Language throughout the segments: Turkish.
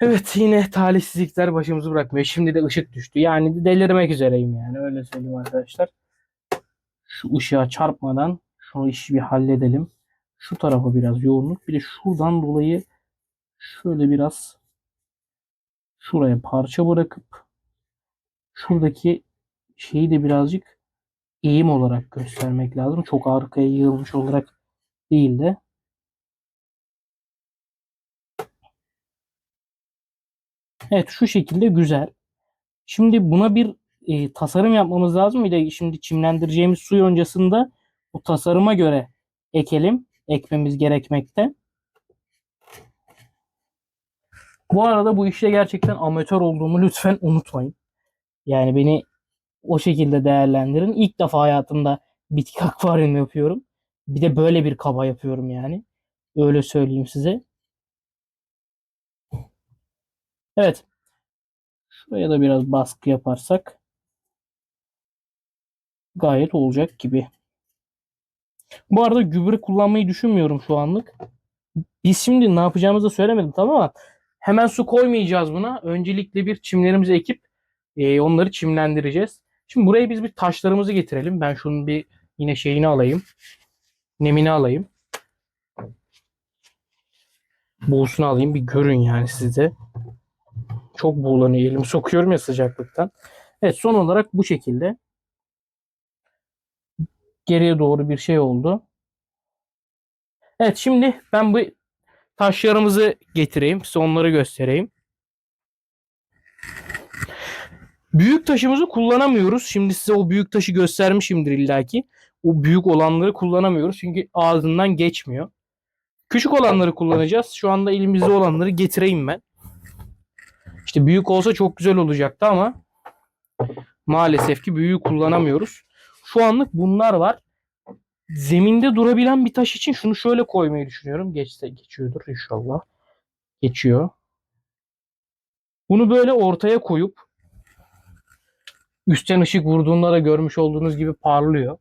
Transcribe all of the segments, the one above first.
Evet yine talihsizlikler başımızı bırakmıyor. Şimdi de ışık düştü. Yani delirmek üzereyim yani. Öyle söyleyeyim arkadaşlar. Şu ışığa çarpmadan şu işi bir halledelim. Şu tarafa biraz yoğunluk. Bir de şuradan dolayı şöyle biraz şuraya parça bırakıp şuradaki şeyi de birazcık eğim olarak göstermek lazım. Çok arkaya yığılmış olarak değil de. Evet şu şekilde güzel. Şimdi buna bir e, tasarım yapmamız lazım. Bir de şimdi çimlendireceğimiz su yoncasında bu tasarıma göre ekelim. Ekmemiz gerekmekte. Bu arada bu işte gerçekten amatör olduğumu lütfen unutmayın. Yani beni o şekilde değerlendirin. İlk defa hayatımda bitki akvaryum yapıyorum. Bir de böyle bir kaba yapıyorum yani. Öyle söyleyeyim size. Evet. Şuraya da biraz baskı yaparsak gayet olacak gibi. Bu arada gübre kullanmayı düşünmüyorum şu anlık. Biz şimdi ne yapacağımızı söylemedim tamam ama hemen su koymayacağız buna. Öncelikle bir çimlerimizi ekip e, onları çimlendireceğiz. Şimdi buraya biz bir taşlarımızı getirelim. Ben şunun bir yine şeyini alayım. Nemini alayım. Buğusunu alayım bir görün yani size. Çok buğulanıyor. Elimi sokuyorum ya sıcaklıktan. Evet son olarak bu şekilde. Geriye doğru bir şey oldu. Evet şimdi ben bu taşlarımızı getireyim. Size onları göstereyim. Büyük taşımızı kullanamıyoruz. Şimdi size o büyük taşı göstermişimdir illaki. O büyük olanları kullanamıyoruz. Çünkü ağzından geçmiyor. Küçük olanları kullanacağız. Şu anda elimizde olanları getireyim ben. İşte büyük olsa çok güzel olacaktı ama maalesef ki büyüğü kullanamıyoruz. Şu anlık bunlar var. Zeminde durabilen bir taş için şunu şöyle koymayı düşünüyorum. Geçse geçiyordur inşallah. Geçiyor. Bunu böyle ortaya koyup üstten ışık vurduğunda da görmüş olduğunuz gibi parlıyor.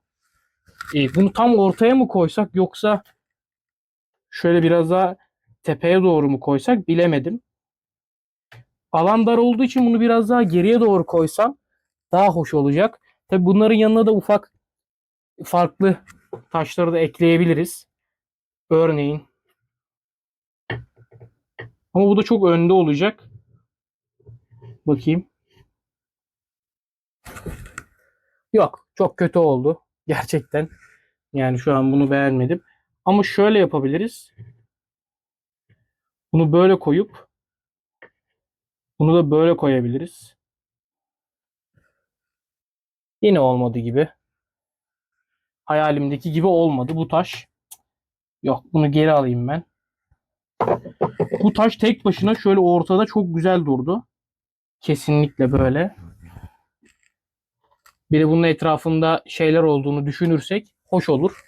E, bunu tam ortaya mı koysak yoksa şöyle biraz daha tepeye doğru mu koysak bilemedim. Alan dar olduğu için bunu biraz daha geriye doğru koysam daha hoş olacak. Tabi bunların yanına da ufak farklı taşları da ekleyebiliriz. Örneğin ama bu da çok önde olacak. Bakayım. Yok. Çok kötü oldu. Gerçekten. Yani şu an bunu beğenmedim. Ama şöyle yapabiliriz. Bunu böyle koyup bunu da böyle koyabiliriz. Yine olmadı gibi. Hayalimdeki gibi olmadı bu taş. Yok bunu geri alayım ben. Bu taş tek başına şöyle ortada çok güzel durdu. Kesinlikle böyle. Bir de bunun etrafında şeyler olduğunu düşünürsek hoş olur.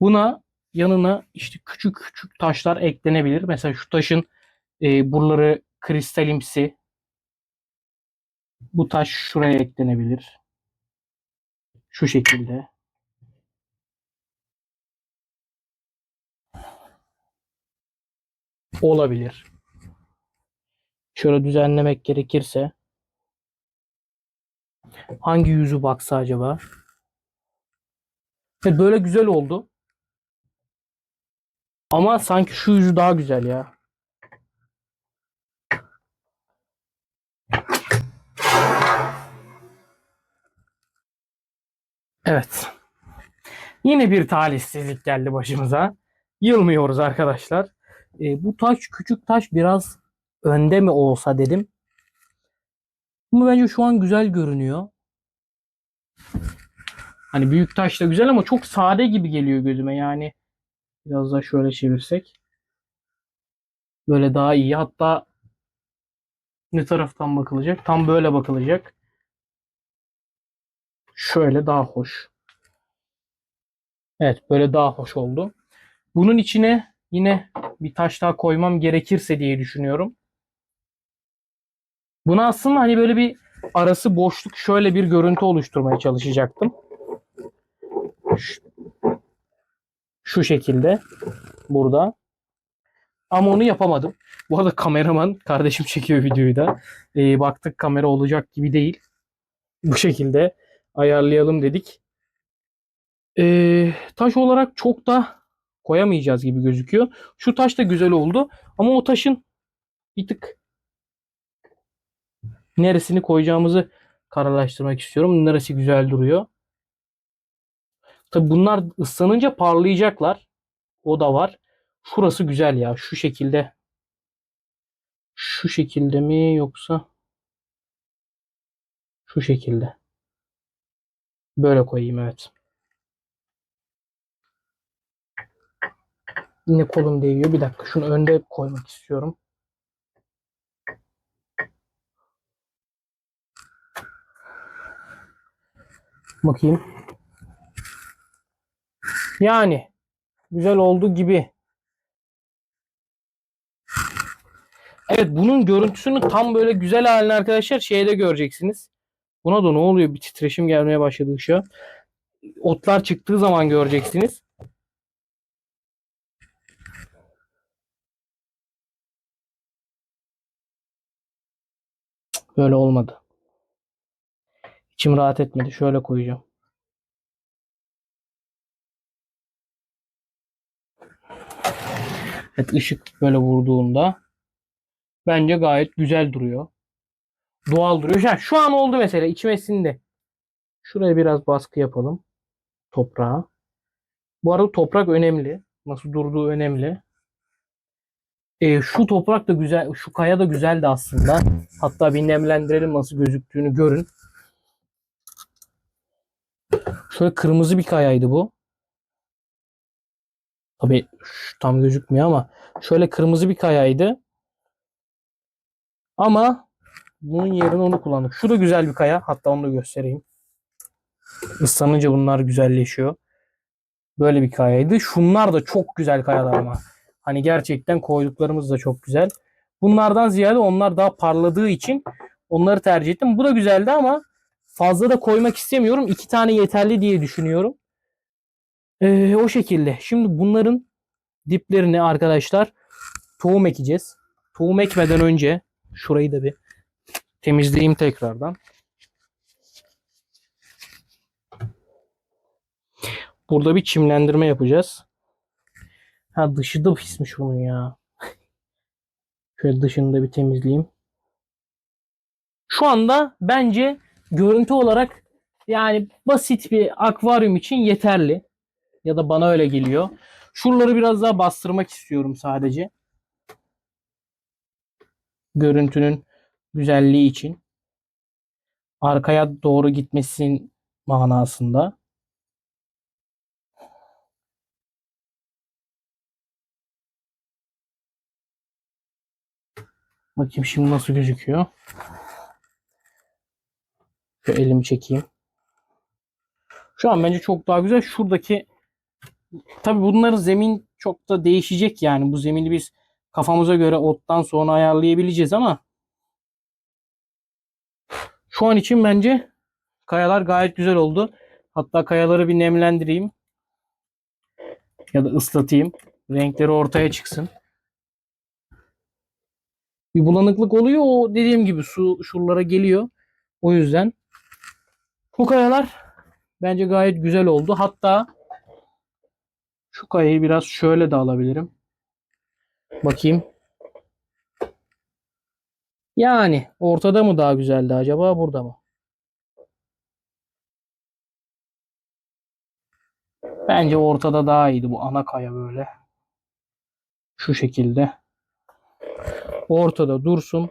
Buna yanına işte küçük küçük taşlar eklenebilir. Mesela şu taşın e, buraları kristalimsi. Bu taş şuraya eklenebilir. Şu şekilde. Olabilir. Şöyle düzenlemek gerekirse hangi yüzü baksa acaba? Evet, böyle güzel oldu. Ama sanki şu yüzü daha güzel ya. Evet. Yine bir talihsizlik geldi başımıza. Yılmıyoruz arkadaşlar. E, bu taş küçük taş biraz önde mi olsa dedim. Ama bence şu an güzel görünüyor. Hani büyük taş da güzel ama çok sade gibi geliyor gözüme yani. Biraz daha şöyle çevirsek. Böyle daha iyi. Hatta ne taraftan bakılacak? Tam böyle bakılacak. Şöyle daha hoş. Evet böyle daha hoş oldu. Bunun içine yine bir taş daha koymam gerekirse diye düşünüyorum. Buna aslında hani böyle bir arası boşluk şöyle bir görüntü oluşturmaya çalışacaktım. Şu, şekilde burada. Ama onu yapamadım. Bu arada kameraman kardeşim çekiyor videoyu da. Ee, baktık kamera olacak gibi değil. Bu şekilde ayarlayalım dedik. Ee, taş olarak çok da koyamayacağız gibi gözüküyor. Şu taş da güzel oldu. Ama o taşın bir tık neresini koyacağımızı kararlaştırmak istiyorum. Neresi güzel duruyor. Tabi bunlar ıslanınca parlayacaklar. O da var. Şurası güzel ya. Şu şekilde. Şu şekilde mi yoksa şu şekilde. Böyle koyayım evet. Yine kolum değiyor. Bir dakika şunu önde koymak istiyorum. Bakayım. Yani güzel oldu gibi. Evet bunun görüntüsünü tam böyle güzel halini arkadaşlar şeyde göreceksiniz. Buna da ne oluyor? Bir titreşim gelmeye başladı ışığa. Otlar çıktığı zaman göreceksiniz. Böyle olmadı. İçim rahat etmedi. Şöyle koyacağım. Evet ışık böyle vurduğunda bence gayet güzel duruyor. Doğal duruyor. Yani şu an oldu mesela içime sindi. Şuraya biraz baskı yapalım. Toprağa. Bu arada toprak önemli. Nasıl durduğu önemli. Ee, şu toprak da güzel. Şu kaya da güzeldi aslında. Hatta bir nemlendirelim nasıl gözüktüğünü görün. Şöyle kırmızı bir kayaydı bu. Tabii şu tam gözükmüyor ama şöyle kırmızı bir kayaydı. Ama bunun yerine onu kullandık. Şu da güzel bir kaya. Hatta onu da göstereyim. Islanınca bunlar güzelleşiyor. Böyle bir kayaydı. Şunlar da çok güzel kayalar ama. Hani gerçekten koyduklarımız da çok güzel. Bunlardan ziyade onlar daha parladığı için onları tercih ettim. Bu da güzeldi ama fazla da koymak istemiyorum. İki tane yeterli diye düşünüyorum. Ee, o şekilde. Şimdi bunların diplerine arkadaşlar tohum ekeceğiz. Tohum ekmeden önce şurayı da bir temizleyeyim tekrardan. Burada bir çimlendirme yapacağız. Ha dışı da pismiş bunun ya. Şöyle dışını da bir temizleyeyim. Şu anda bence görüntü olarak yani basit bir akvaryum için yeterli. Ya da bana öyle geliyor. Şuraları biraz daha bastırmak istiyorum sadece. Görüntünün güzelliği için. Arkaya doğru gitmesin manasında. Bakayım şimdi nasıl gözüküyor. Şu elimi çekeyim. Şu an bence çok daha güzel. Şuradaki tabi bunların zemin çok da değişecek yani. Bu zemini biz kafamıza göre ottan sonra ayarlayabileceğiz ama şu an için bence kayalar gayet güzel oldu. Hatta kayaları bir nemlendireyim. Ya da ıslatayım. Renkleri ortaya çıksın. Bir bulanıklık oluyor. O dediğim gibi su şuralara geliyor. O yüzden bu kayalar bence gayet güzel oldu. Hatta şu kayayı biraz şöyle de alabilirim. Bakayım. Yani ortada mı daha güzeldi acaba burada mı? Bence ortada daha iyiydi bu ana kaya böyle. Şu şekilde. Ortada dursun.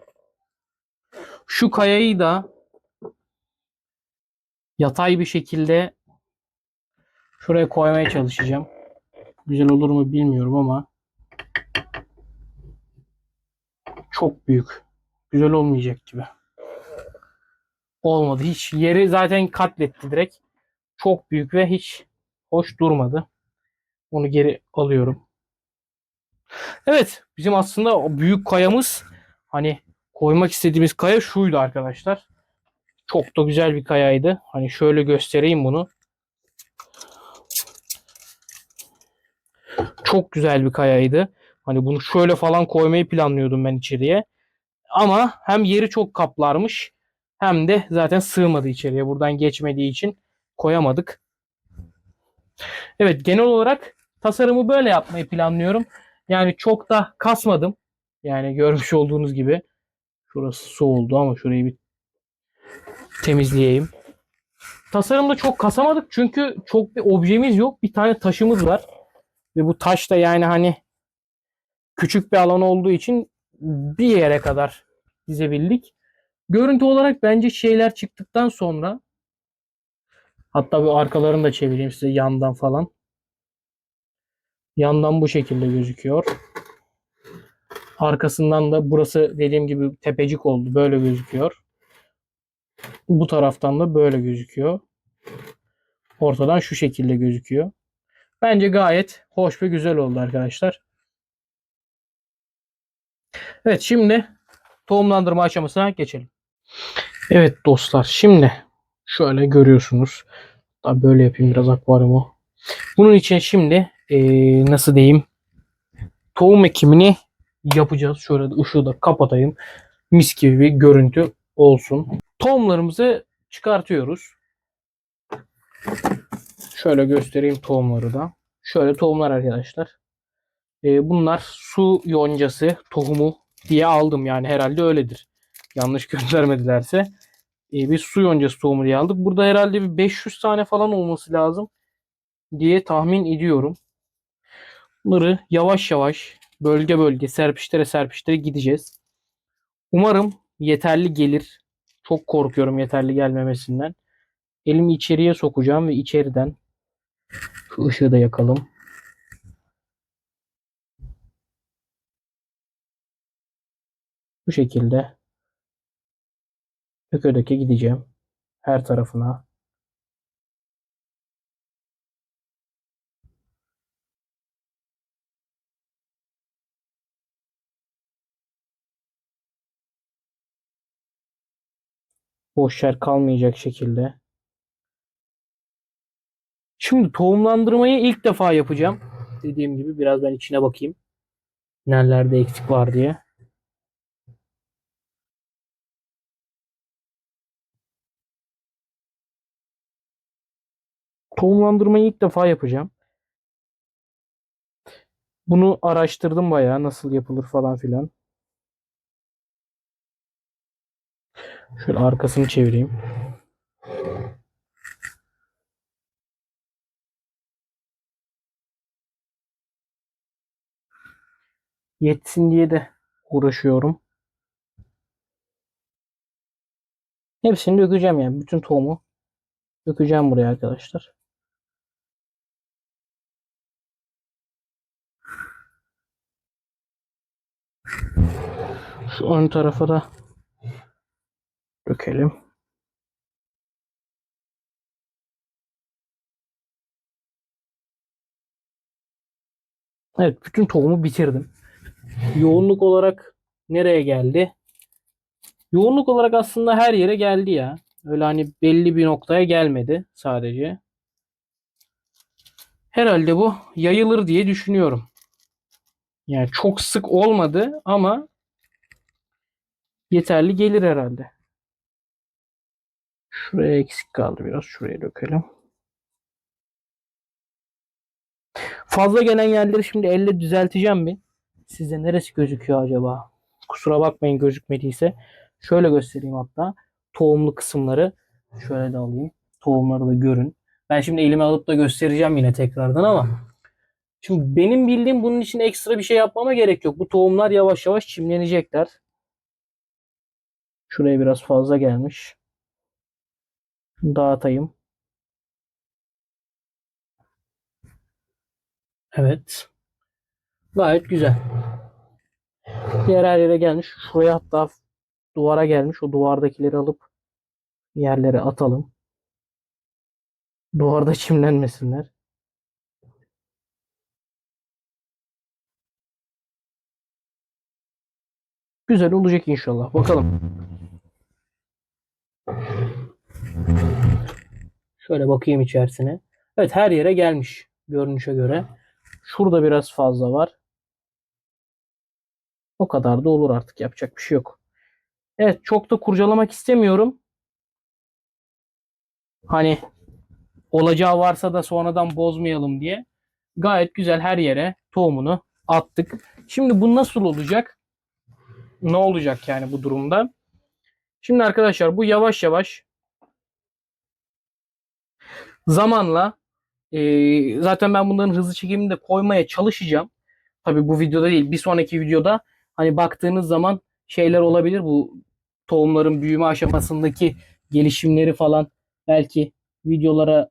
Şu kayayı da yatay bir şekilde şuraya koymaya çalışacağım. Güzel olur mu bilmiyorum ama çok büyük. Güzel olmayacak gibi. Olmadı. Hiç yeri zaten katletti direkt. Çok büyük ve hiç hoş durmadı. Onu geri alıyorum. Evet, bizim aslında o büyük kayamız hani koymak istediğimiz kaya şuydu arkadaşlar. Çok da güzel bir kayaydı. Hani şöyle göstereyim bunu. Çok güzel bir kayaydı. Hani bunu şöyle falan koymayı planlıyordum ben içeriye. Ama hem yeri çok kaplarmış hem de zaten sığmadı içeriye. Buradan geçmediği için koyamadık. Evet genel olarak tasarımı böyle yapmayı planlıyorum. Yani çok da kasmadım. Yani görmüş olduğunuz gibi. Şurası su oldu ama şurayı bir temizleyeyim. Tasarımda çok kasamadık çünkü çok bir objemiz yok. Bir tane taşımız var. Ve bu taş da yani hani küçük bir alan olduğu için bir yere kadar dizebildik. Görüntü olarak bence şeyler çıktıktan sonra hatta bu arkalarını da çevireyim size yandan falan. Yandan bu şekilde gözüküyor. Arkasından da burası dediğim gibi tepecik oldu. Böyle gözüküyor. Bu taraftan da böyle gözüküyor. Ortadan şu şekilde gözüküyor. Bence gayet hoş ve güzel oldu arkadaşlar. Evet şimdi tohumlandırma aşamasına geçelim. Evet dostlar şimdi şöyle görüyorsunuz. Hatta böyle yapayım biraz akvaryumu. Bunun için şimdi eee, nasıl diyeyim tohum ekimini yapacağız. Şöyle ışığı da kapatayım. Mis gibi bir görüntü olsun. Tohumlarımızı çıkartıyoruz. Şöyle göstereyim tohumları da. Şöyle tohumlar arkadaşlar. Ee, bunlar su yoncası tohumu diye aldım yani herhalde öyledir. Yanlış göndermedilerse. Ee, bir su yoncası tohumu diye aldık. Burada herhalde bir 500 tane falan olması lazım diye tahmin ediyorum. Bunları yavaş yavaş bölge bölge serpiştere serpiştere gideceğiz. Umarım yeterli gelir. Çok korkuyorum yeterli gelmemesinden. Elimi içeriye sokacağım ve içeriden şu ışığı da yakalım. Bu şekilde döke döke gideceğim. Her tarafına. Boş yer kalmayacak şekilde. Şimdi tohumlandırmayı ilk defa yapacağım. Dediğim gibi biraz ben içine bakayım. Nerelerde eksik var diye. Tohumlandırmayı ilk defa yapacağım. Bunu araştırdım bayağı nasıl yapılır falan filan. Şöyle arkasını çevireyim. Yetsin diye de uğraşıyorum. Hepsini dökeceğim yani. Bütün tohumu dökeceğim buraya arkadaşlar. Şu ön tarafa da dökelim. Evet, bütün tohumu bitirdim. Yoğunluk olarak nereye geldi? Yoğunluk olarak aslında her yere geldi ya. Öyle hani belli bir noktaya gelmedi sadece. Herhalde bu yayılır diye düşünüyorum. Yani çok sık olmadı ama yeterli gelir herhalde. Şuraya eksik kaldı biraz. Şuraya dökelim. Fazla gelen yerleri şimdi elle düzelteceğim bir. Size neresi gözüküyor acaba? Kusura bakmayın gözükmediyse. Şöyle göstereyim hatta. Tohumlu kısımları. Şöyle de alayım. Tohumları da görün. Ben şimdi elime alıp da göstereceğim yine tekrardan ama. Şimdi benim bildiğim bunun için ekstra bir şey yapmama gerek yok. Bu tohumlar yavaş yavaş çimlenecekler. Şuraya biraz fazla gelmiş. Dağıtayım. Evet. Gayet güzel. Diğer her yere gelmiş. Şuraya hatta duvara gelmiş. O duvardakileri alıp yerlere atalım. Duvarda çimlenmesinler. Güzel olacak inşallah. Bakalım. Şöyle bakayım içerisine. Evet her yere gelmiş görünüşe göre. Şurada biraz fazla var. O kadar da olur artık yapacak bir şey yok. Evet çok da kurcalamak istemiyorum. Hani olacağı varsa da sonradan bozmayalım diye. Gayet güzel her yere tohumunu attık. Şimdi bu nasıl olacak? Ne olacak yani bu durumda? Şimdi arkadaşlar bu yavaş yavaş zamanla e, zaten ben bunların hızlı çekimini de koymaya çalışacağım. Tabii bu videoda değil bir sonraki videoda hani baktığınız zaman şeyler olabilir bu tohumların büyüme aşamasındaki gelişimleri falan belki videolara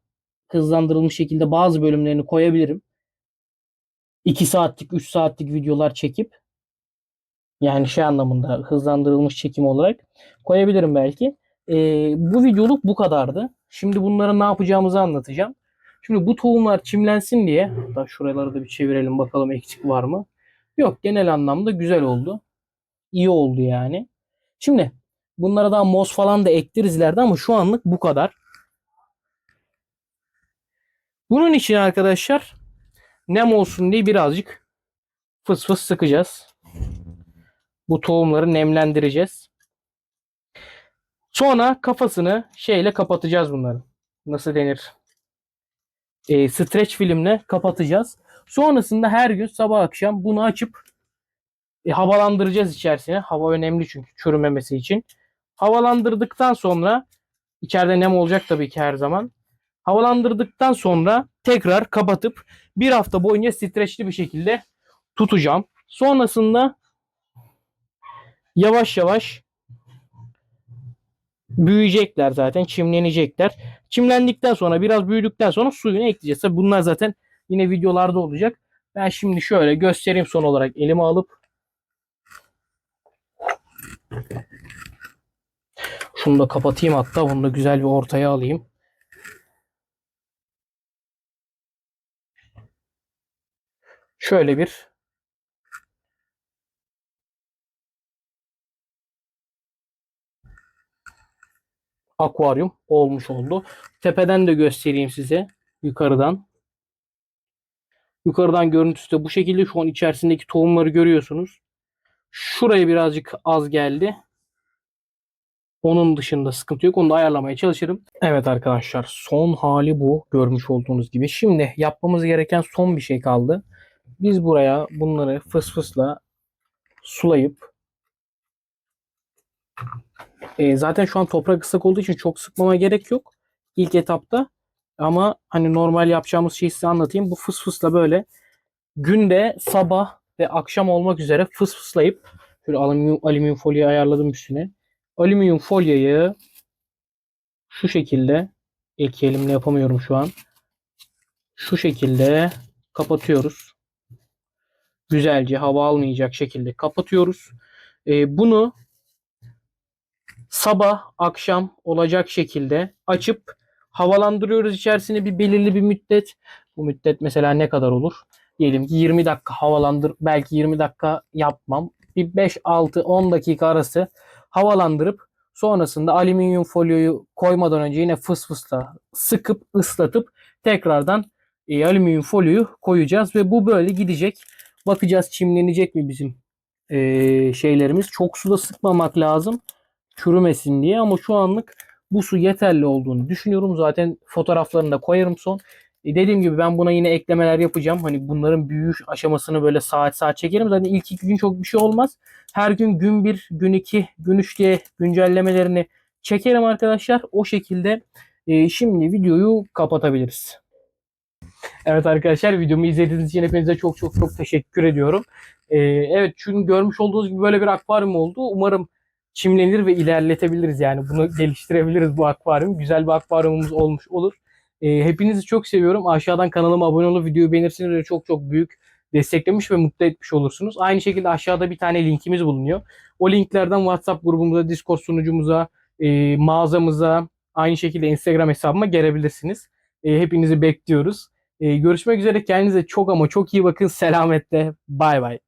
hızlandırılmış şekilde bazı bölümlerini koyabilirim. 2 saatlik 3 saatlik videolar çekip yani şey anlamında hızlandırılmış çekim olarak koyabilirim belki. Ee, bu videoluk bu kadardı. Şimdi bunlara ne yapacağımızı anlatacağım. Şimdi bu tohumlar çimlensin diye hatta şuraları da bir çevirelim bakalım eksik var mı? Yok genel anlamda güzel oldu. İyi oldu yani. Şimdi bunlara daha moz falan da ekleriz ileride ama şu anlık bu kadar. Bunun için arkadaşlar nem olsun diye birazcık fıs fıs sıkacağız. Bu tohumları nemlendireceğiz. Sonra kafasını şeyle kapatacağız bunların. Nasıl denir? E, streç filmle kapatacağız. Sonrasında her gün sabah akşam bunu açıp e, havalandıracağız içerisine. Hava önemli çünkü çürümemesi için. Havalandırdıktan sonra içeride nem olacak tabii ki her zaman. Havalandırdıktan sonra tekrar kapatıp bir hafta boyunca streçli bir şekilde tutacağım. Sonrasında yavaş yavaş büyüyecekler zaten. Çimlenecekler. Çimlendikten sonra biraz büyüdükten sonra suyunu ekleyeceğiz. Tabii bunlar zaten yine videolarda olacak. Ben şimdi şöyle göstereyim son olarak elime alıp şunu da kapatayım hatta bunu da güzel bir ortaya alayım. Şöyle bir akvaryum olmuş oldu. Tepeden de göstereyim size yukarıdan. Yukarıdan görüntüsü de bu şekilde. Şu an içerisindeki tohumları görüyorsunuz. Şuraya birazcık az geldi. Onun dışında sıkıntı yok. Onu da ayarlamaya çalışırım. Evet arkadaşlar son hali bu. Görmüş olduğunuz gibi. Şimdi yapmamız gereken son bir şey kaldı. Biz buraya bunları fıs fısla sulayıp e, zaten şu an toprak ıslak olduğu için çok sıkmama gerek yok ilk etapta. Ama hani normal yapacağımız şeyi size anlatayım. Bu fıs fısla böyle günde sabah ve akşam olmak üzere fıs fıslayıp şöyle alüminyum, alüminyum folyo ayarladım üstüne. Alüminyum folyoyu şu şekilde ilk elimle yapamıyorum şu an. Şu şekilde kapatıyoruz. Güzelce hava almayacak şekilde kapatıyoruz. Ee, bunu sabah akşam olacak şekilde açıp havalandırıyoruz içerisine bir belirli bir müddet. Bu müddet mesela ne kadar olur? Diyelim ki 20 dakika havalandır belki 20 dakika yapmam. Bir 5 6 10 dakika arası havalandırıp sonrasında alüminyum folyoyu koymadan önce yine fıs fısla sıkıp ıslatıp tekrardan e, alüminyum folyoyu koyacağız ve bu böyle gidecek. Bakacağız çimlenecek mi bizim e, şeylerimiz. Çok suda sıkmamak lazım çürümesin diye ama şu anlık bu su yeterli olduğunu düşünüyorum. Zaten fotoğraflarını da koyarım son. E dediğim gibi ben buna yine eklemeler yapacağım. Hani bunların büyüyüş aşamasını böyle saat saat çekerim. Zaten ilk iki gün çok bir şey olmaz. Her gün gün bir, gün iki, gün üç diye güncellemelerini çekerim arkadaşlar. O şekilde e, şimdi videoyu kapatabiliriz. Evet arkadaşlar videomu izlediğiniz için hepinize çok çok çok teşekkür ediyorum. E, evet çünkü görmüş olduğunuz gibi böyle bir akvaryum oldu. Umarım çimlenir ve ilerletebiliriz yani bunu geliştirebiliriz bu akvaryum. Güzel bir akvaryumumuz olmuş olur. E, hepinizi çok seviyorum. Aşağıdan kanalıma abone olup videoyu beğenirseniz de çok çok büyük desteklemiş ve mutlu etmiş olursunuz. Aynı şekilde aşağıda bir tane linkimiz bulunuyor. O linklerden WhatsApp grubumuza, Discord sunucumuza, e, mağazamıza, aynı şekilde Instagram hesabıma gelebilirsiniz. E, hepinizi bekliyoruz. E, görüşmek üzere. Kendinize çok ama çok iyi bakın. Selametle. Bay bay.